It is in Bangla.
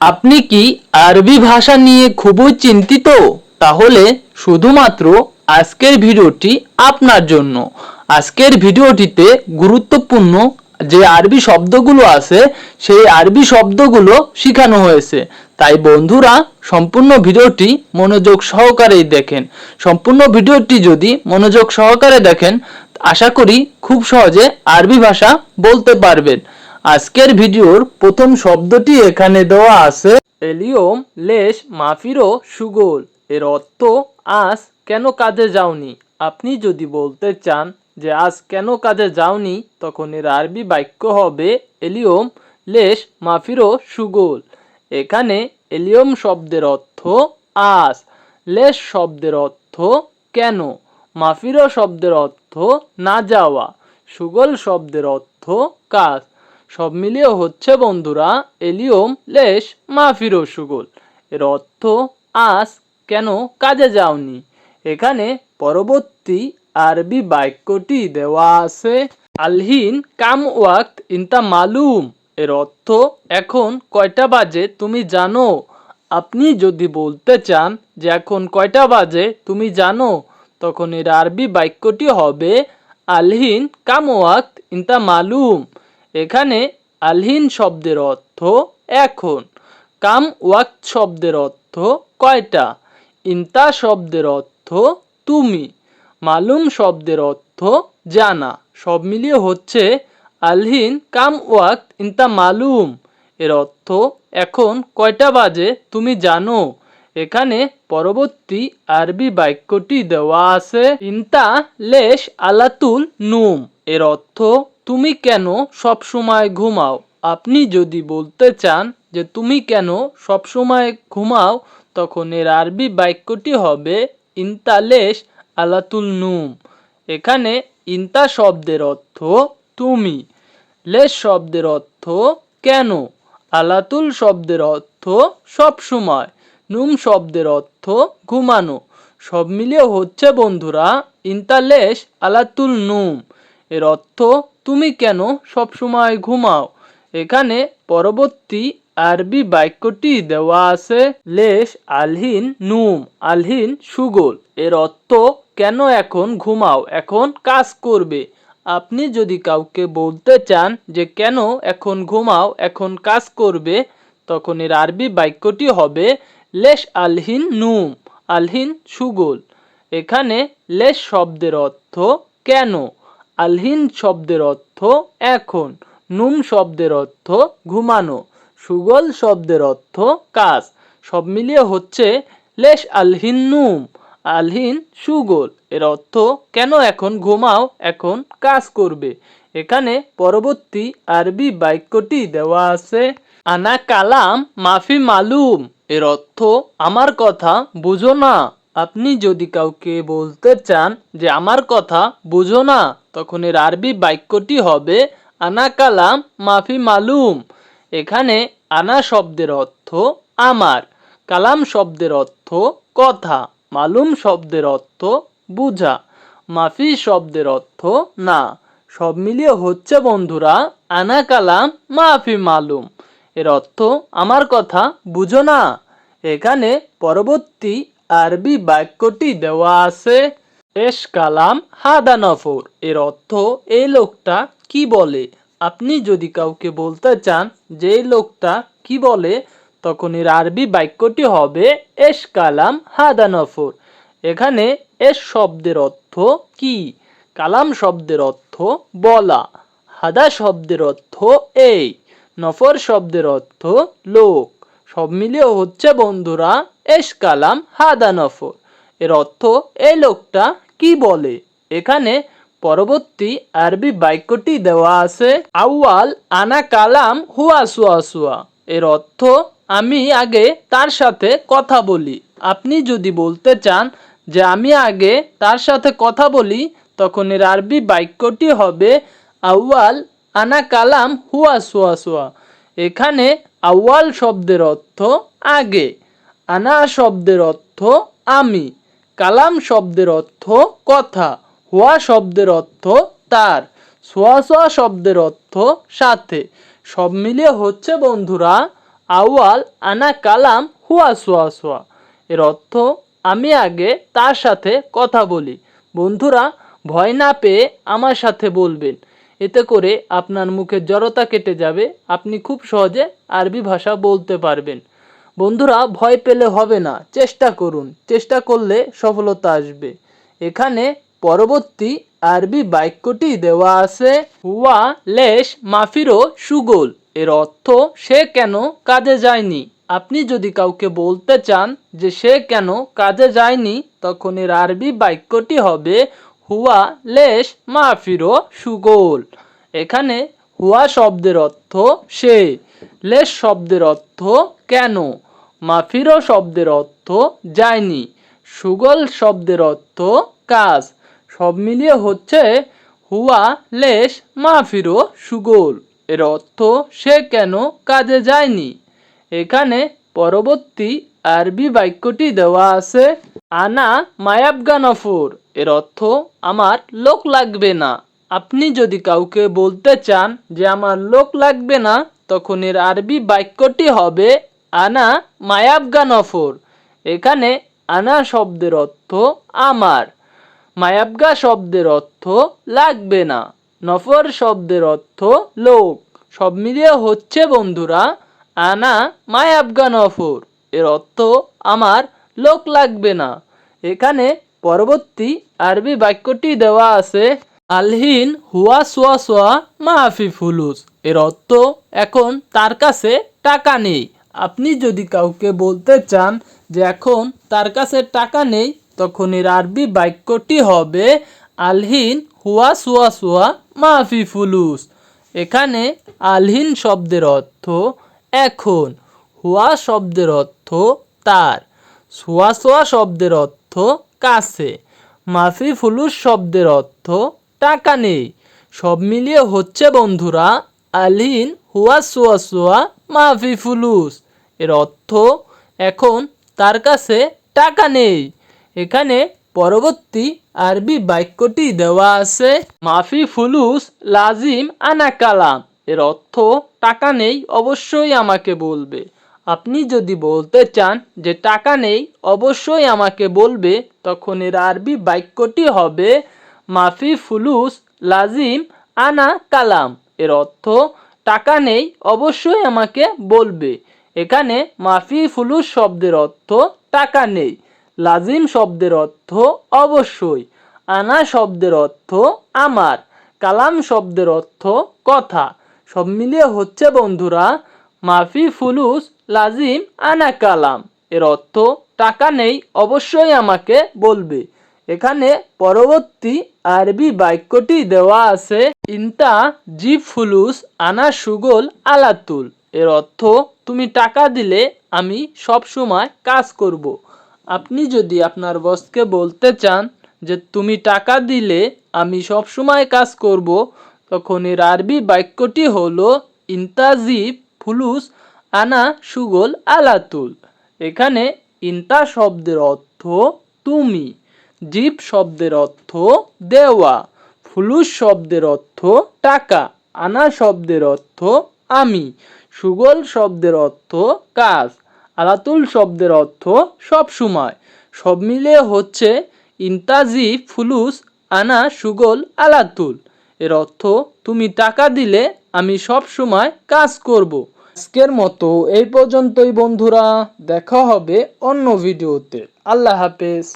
আপনি কি আরবি ভাষা নিয়ে খুবই চিন্তিত? তাহলে শুধুমাত্র আজকের ভিডিওটি আপনার জন্য। আজকের ভিডিওটিতে গুরুত্বপূর্ণ যে আরবি শব্দগুলো আছে, সেই আরবি শব্দগুলো শেখানো হয়েছে। তাই বন্ধুরা, সম্পূর্ণ ভিডিওটি মনোযোগ সহকারেই দেখেন। সম্পূর্ণ ভিডিওটি যদি মনোযোগ সহকারে দেখেন, আশা করি খুব সহজে আরবি ভাষা বলতে পারবেন। আজকের ভিডিওর প্রথম শব্দটি এখানে দেওয়া আছে এলিওম লেশ, মাফিরো, সুগোল। এর অর্থ, আজ কেন কাজে যাওনি? আপনি যদি বলতে চান যে, আজ কেন কাজে যাওনি? তখন এর আরবি বাক্য হবে এলিওম লেশ, মাফিরো, সুগোল। এখানে এলিয়ম শব্দের অর্থ, আজ। লেশ শব্দের অর্থ, কেন? মাফিরো শব্দের অর্থ, না যাওয়া। সুগল শব্দের অর্থ, কাজ। সব মিলিয়ে হচ্ছে বন্ধুরা এলিয়ম লেশ মাফিরো সুগল। এর অর্থ আজ কেন কাজে যাওনি? এখানে পরবর্তী আরবি বাক্যটি দেওয়া আছে, আলহিন কাম ওয়াক্ত ইনতা মালুম। এর অর্থ, এখন কয়টা বাজে তুমি জানো? আপনি যদি বলতে চান যে এখন কয়টা বাজে তুমি জানো, তখন এর আরবি বাক্যটি হবে, আলহিন কাম ওয়াক্ত ইনতা মালুম। এখানে আলহিন শব্দের অর্থ এখন, কাম ওয়াক্ত শব্দের অর্থ কয়টা, ইনতা শব্দের অর্থ তুমি, মালুম শব্দের অর্থ জানা। সব মিলিয়ে হচ্ছে আলহিন, কাম ওয়াক্ত, ইনতা মালুম, এর অর্থ এখন কয়টা বাজে তুমি জানো। এখানে পরবর্তী আরবি বাক্যটি দেওয়া আছে, ইনতা লেশ আলাতুল নুম, এর অর্থ তুমি কেন সব সময় ঘুমাও? আপনি যদি বলতে চান যে তুমি কেন সব সময় ঘুমাও, তখন এর আরবি বাক্যটি হবে ইনতা লেশ আলাতুল নুম। এখানে ইনতা শব্দের অর্থ তুমি, লেশ শব্দের অর্থ কেন, আলাতুল শব্দের অর্থ সব সময়, নুম শব্দের অর্থ ঘুমানো। সব মিলিয়ে হচ্ছে বন্ধুরা, ইন্তালেশ আলাতুল নুম। এর অর্থ তুমি কেন সব সময় ঘুমাও? এখানে পরবর্তী আরবি বাক্যটি দেওয়া আছে, লেশ, আলহিন, নুম, আলহিন, সুগোল। এর অর্থ কেন এখন ঘুমাও? এখন কাজ করবে। আপনি যদি কাউকে বলতে চান যে কেন এখন ঘুমাও, এখন কাজ করবে, তখন এর আরবি বাক্যটি হবে লেশ, আলহিন, নুম, আলহিন, সুগোল। এখানে লেশ শব্দের অর্থ কেন? আলহিন শব্দের অর্থ এখন, নুম শব্দের অর্থ ঘুমানো, সুগল শব্দের অর্থ কাজ। সব মিলিয়ে হচ্ছে লেশ আলহিন নুম, আলহিন সুগোল। এর অর্থ কেন এখন ঘুমাও, এখন কাজ করবে। এখানে পরবর্তী আরবি বাক্যটি দেওয়া আছে, আনা কালাম মাফি মালুম। এর অর্থ আমার কথা বুঝো না। আপনি যদি কাউকে বলতে চান যে আমার কথা বুঝো না তখন এর আরবি বাক্যটি হবে আনা কালাম মাফি মালুম। এখানে আনা শব্দের অর্থ আমার, কালাম শব্দের অর্থ কথা, মালুম শব্দের অর্থ বুঝা, মাফি শব্দের অর্থ না। সব মিলিয়ে হচ্ছে বন্ধুরা, আনা কালাম মাফি মালুম। এর অর্থ আমার কথা বুঝো না। এখানে পরবর্তী আরবি বাক্যটি দেওয়া আছে। এস কালাম হাদা নফর এর অর্থ এই লোকটা কি বলে? আপনি যদি কাউকে বলতে চান যে এই লোকটা কি বলে? তখন এর আরবি বাক্যটি হবে, এস কালাম হাদা নফর এখানে এস শব্দের অর্থ কি? কালাম শব্দের অর্থ বলা। হাদা শব্দের অর্থ এই। নফর শব্দের অর্থ লোক। সব মিলিয়ে হচ্ছে, বন্ধুরা, এস কালাম হাদা নফর এর অর্থ এই লোকটা কি বলে? এখানে পরবর্তী আরবি বাক্যটি দেওয়া আছে, আউয়াল আনা কালাম হুয়া সুয়া সুয়া। এর অর্থ, আমি আগে তার সাথে কথা বলি। আপনি যদি বলতে চান যে, আমি আগে তার সাথে কথা বলি, তখন এর আরবি বাক্যটি হবে, আউয়াল আনা কালাম হুয়া সুয়া সুয়া। এখানে আউয়াল শব্দের অর্থ, আগে। আনা শব্দের অর্থ, আমি। কালাম শব্দের অর্থ কথা, হুয়া শব্দের অর্থ তার, সোয়া সোয়া শব্দের অর্থ সাথে। সব মিলিয়ে হচ্ছে বন্ধুরা আওয়াল আনা কালাম হুয়া সোয়া সোয়া। এর অর্থ আমি আগে তার সাথে কথা বলি। বন্ধুরা, ভয় না পেয়ে আমার সাথে বলবেন। এতে করে আপনার মুখের জড়তা কেটে যাবে, আপনি খুব সহজে আরবি ভাষা বলতে পারবেন। বন্ধুরা, ভয় পেলে হবে না। চেষ্টা করুন। চেষ্টা করলে সফলতা আসবে। এখানে পরবর্তী আরবি বাক্যটি দেওয়া আছে, হুয়া লেশ মাফিরো সুগোল। এর অর্থ, সে কেন কাজে যায়নি? আপনি যদি কাউকে বলতে চান যে, সে কেন কাজে যায়নি? তখন এর আরবি বাক্যটি হবে, হুয়া লেশ মাফিরো সুগোল। এখানে হুয়া শব্দের অর্থ, সে। লেশ শব্দের অর্থ, কেন? মাফিরো শব্দের অর্থ যায়নি, সুগল শব্দের অর্থ কাজ। সব মিলিয়ে হচ্ছে হুয়া লেশ মাফিরো সুগোল। এর অর্থ সে কেন কাজে যায়নি? এখানে পরবর্তী আরবি বাক্যটি দেওয়া আছে, আনা মায়াবগানফর। এর অর্থ, আমার লোক লাগবে না। আপনি যদি কাউকে বলতে চান যে, আমার লোক লাগবে না, তখন এর আরবি বাক্যটি হবে আনা মায়াবগা নফর এখানে আনা শব্দের অর্থ আমার। মায়াবগা শব্দের অর্থ লাগবে না। নফর শব্দের অর্থ লোক। সব মিলিয়ে হচ্ছে বন্ধুরা, আনা মায়াবগা নফর এর অর্থ আমার, লোক লাগবে না। এখানে পরবর্তী আরবি বাক্যটি দেওয়া আছে, আলহিন হুয়া সোয়া সোয়া মাহফি ফুলুস এর অর্থ এখন তার কাছে টাকা নেই। আপনি যদি কাউকে বলতে চান যে এখন তার কাছে টাকা নেই, তখন এর আরবি বাক্যটি হবে, আলহিন হুয়া সুয়া সুয়া মাফি ফুলুস। এখানে আলহিন শব্দের অর্থ এখন। হুয়া শব্দের অর্থ তার। সোয়া সোয়া শব্দের অর্থ কাছে। মাফি ফুলুস শব্দের অর্থ টাকা নেই। সব মিলিয়ে হচ্ছে বন্ধুরা, আলহিন হুয়া সোয়া সোয়া মাফি ফুলুস। এর অর্থ এখন তার কাছে টাকা নেই। এখানে পরবর্তী আরবি বাক্যটি দেওয়া আছে, মাফি ফুলুস লাজিম আনা কালাম। এর অর্থ, টাকা নেই অবশ্যই আমাকে বলবে। আপনি যদি বলতে চান যে, টাকা নেই অবশ্যই আমাকে বলবে, তখন এর আরবি বাক্যটি হবে, মাফি ফুলুস লাজিম আনা কালাম। এর অর্থ, টাকা নেই অবশ্যই আমাকে বলবে। এখানে মাফি ফুলুস শব্দের অর্থ টাকা নেই, লাজিম শব্দের অর্থ অবশ্যই, আনা শব্দের অর্থ আমার, কালাম শব্দের অর্থ কথা। সব মিলিয়ে হচ্ছে বন্ধুরা, মাফি ফুলুস, লাজিম, আনা কালাম, এর অর্থ টাকা নেই, অবশ্যই আমাকে বলবে। এখানে পরবর্তী আরবি বাক্যটি দেওয়া আছে, ইন্তা জি ফুলুস, আনা সুগোল, আলাতুল। এর অর্থ, তুমি টাকা দিলে আমি সব সময় কাজ করব। আপনি যদি আপনার বসকে বলতে চান যে, তুমি টাকা দিলে আমি সব সময় কাজ করব, তখন এর আরবি বাক্যটি হলো, ইন্তাজিব ফুলুস আনা সুগোল আলাতুল। এখানে ইন্তা শব্দের অর্থ, তুমি। জিপ শব্দের অর্থ, দেওয়া। ফুলুস শব্দের অর্থ, টাকা। আনা শব্দের অর্থ, আমি। সুগল শব্দের অর্থ কাজ, আলাতুল শব্দের অর্থ সব সময়। সব মিলিয়ে হচ্ছে ইন্তাজি ফুলুস আনা সুগল আলাতুল। এর অর্থ, তুমি টাকা দিলে আমি সব সময় কাজ করব। আজকের মতো এই পর্যন্তই বন্ধুরা, দেখা হবে অন্য ভিডিওতে। আল্লাহ হাফেজ।